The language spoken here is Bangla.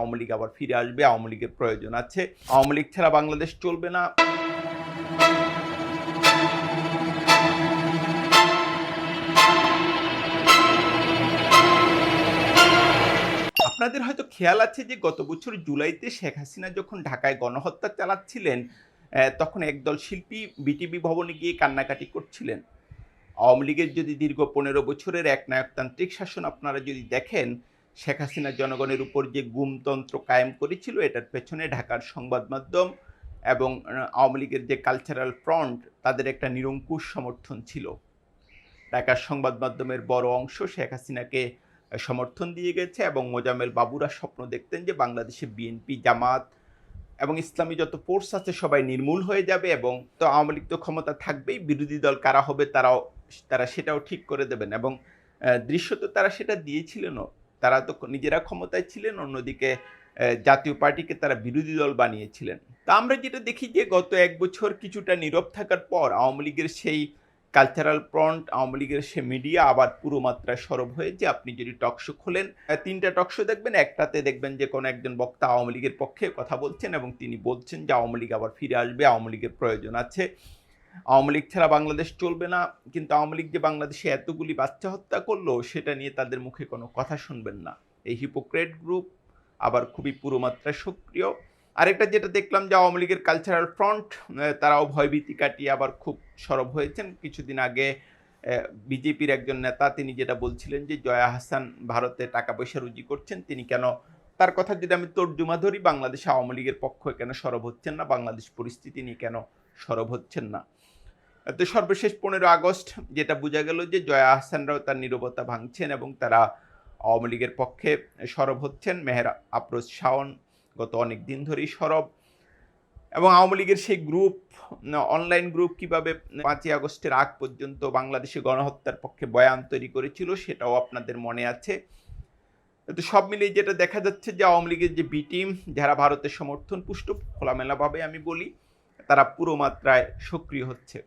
আওয়ামী লীগ আবার ফিরে আসবে, আওয়ামী লীগের প্রয়োজন আছে। আওয়ামী লীগ ছাড়া বাংলাদেশ চলবে না। আপনাদের হয়তো খেয়াল আছে যে গত বছর জুলাইতে শেখ হাসিনা যখন ঢাকায় গণহত্যা চালাচ্ছিলেন তখন একদল শিল্পী বিটিভি ভবনে গিয়ে কান্নাকাটি করছিলেন। আওয়ামী লীগের যদি দীর্ঘ পনেরো বছরের এক নায়কতান্ত্রিক শাসন আপনারা যদি দেখেন শেখ হাসিনা জনগণের উপর যে গুমতন্ত্র কায়েম করেছিল এটার পেছনে ঢাকার সংবাদ মাধ্যম এবং আওয়ামী লীগের যে কালচারাল ফ্রন্ট তাদের একটা নিরঙ্কুশ সমর্থন ছিল। ঢাকার সংবাদ মাধ্যমের বড় অংশ শেখ হাসিনাকে সমর্থন দিয়ে গেছে এবং মোজামেল বাবুরা স্বপ্ন দেখতেন যে বাংলাদেশে বিএনপি জামাত এবং ইসলামী যত ফোর্স আছে সবাই নির্মূল হয়ে যাবে এবং তো আওয়ামী লীগ তো ক্ষমতা থাকবেই বিরোধী দল কারা হবে তারাও তারা সেটাও ঠিক করে দেবেন এবং আহ, দৃশ্যত তারা সেটা দিয়েছিলেনও। তারা তো নিজেরা ক্ষমতায় ছিলেন, অন্যদিকে জাতীয় পার্টিকে তারা বিরোধী দল বানিয়েছিলেন। তা আমরা যেটা দেখি যে গত এক বছর কিছুটা নীরব থাকার পর আওয়ামী লীগের সেই কালচারাল ফ্রন্ট আওয়ামী লীগের সে মিডিয়া আবার পুরো মাত্রায় সরব হয়েছে আপনি যদি টকশো খোলেন তিনটা টকশো দেখবেন, একটাতে দেখবেন যে কোনো একজন বক্তা আওয়ামী লীগের পক্ষে কথা বলছেন এবং তিনি বলছেন যে আওয়ামী লীগ আবার ফিরে আসবে, আওয়ামী লীগের প্রয়োজন আছে। আওয়ামী লীগ ছাড়া বাংলাদেশ চলবে না, কিন্তু আওয়ামী লীগ যে বাংলাদেশে এতগুলি বাচ্চা হত্যা করল, সেটা নিয়ে তাদের মুখে কোনো কথা শুনবেন না। এই হিপোক্রেট গ্রুপ আবার খুবই পুরো মাত্রায় সক্রিয়। আরেকটা যেটা দেখলাম যে আওয়ামী লীগের কালচারাল ফ্রন্ট তারাও ভয়ভীতি কাটিয়ে আবার খুব সরব হয়েছেন। কিছুদিন আগে বিজেপির একজন নেতা, তিনি যেটা বলছিলেন যে, জয়া হাসান ভারতে টাকা পয়সা রুজি করছেন, তিনি কেন তার কথা যদি আমি তর্জমা ধরি, বাংলাদেশে আওয়ামী লীগের পক্ষ কেন সরব হচ্ছেন না, বাংলাদেশ পরিস্থিতি নিয়ে কেন সরব হচ্ছেন না? তো সর্বশেষ পনেরো আগস্ট যেটা বোঝা গেল যে জয়া আহসানরাও তার নিরবতা ভাঙছেন এবং তারা আওয়ামী লীগের পক্ষে সরব হচ্ছেন। মেহের আফরোজ শাওন গত অনেক দিন ধরেই সরব। এবং আওয়ামী লীগের সেই গ্রুপ, অনলাইন গ্রুপ কীভাবে পাঁচই আগস্টের আগ পর্যন্ত বাংলাদেশে গণহত্যার পক্ষে বয়ান তৈরি করেছিল সেটাও আপনাদের মনে আছে। তো সব মিলিয়ে যেটা দেখা যাচ্ছে যে আওয়ামী লীগের যে বি টিম, যারা ভারতের সমর্থন, পুষ্ট খোলামেলাভাবে আমি বলি, তারা পুরো মাত্রায় সক্রিয় হচ্ছে।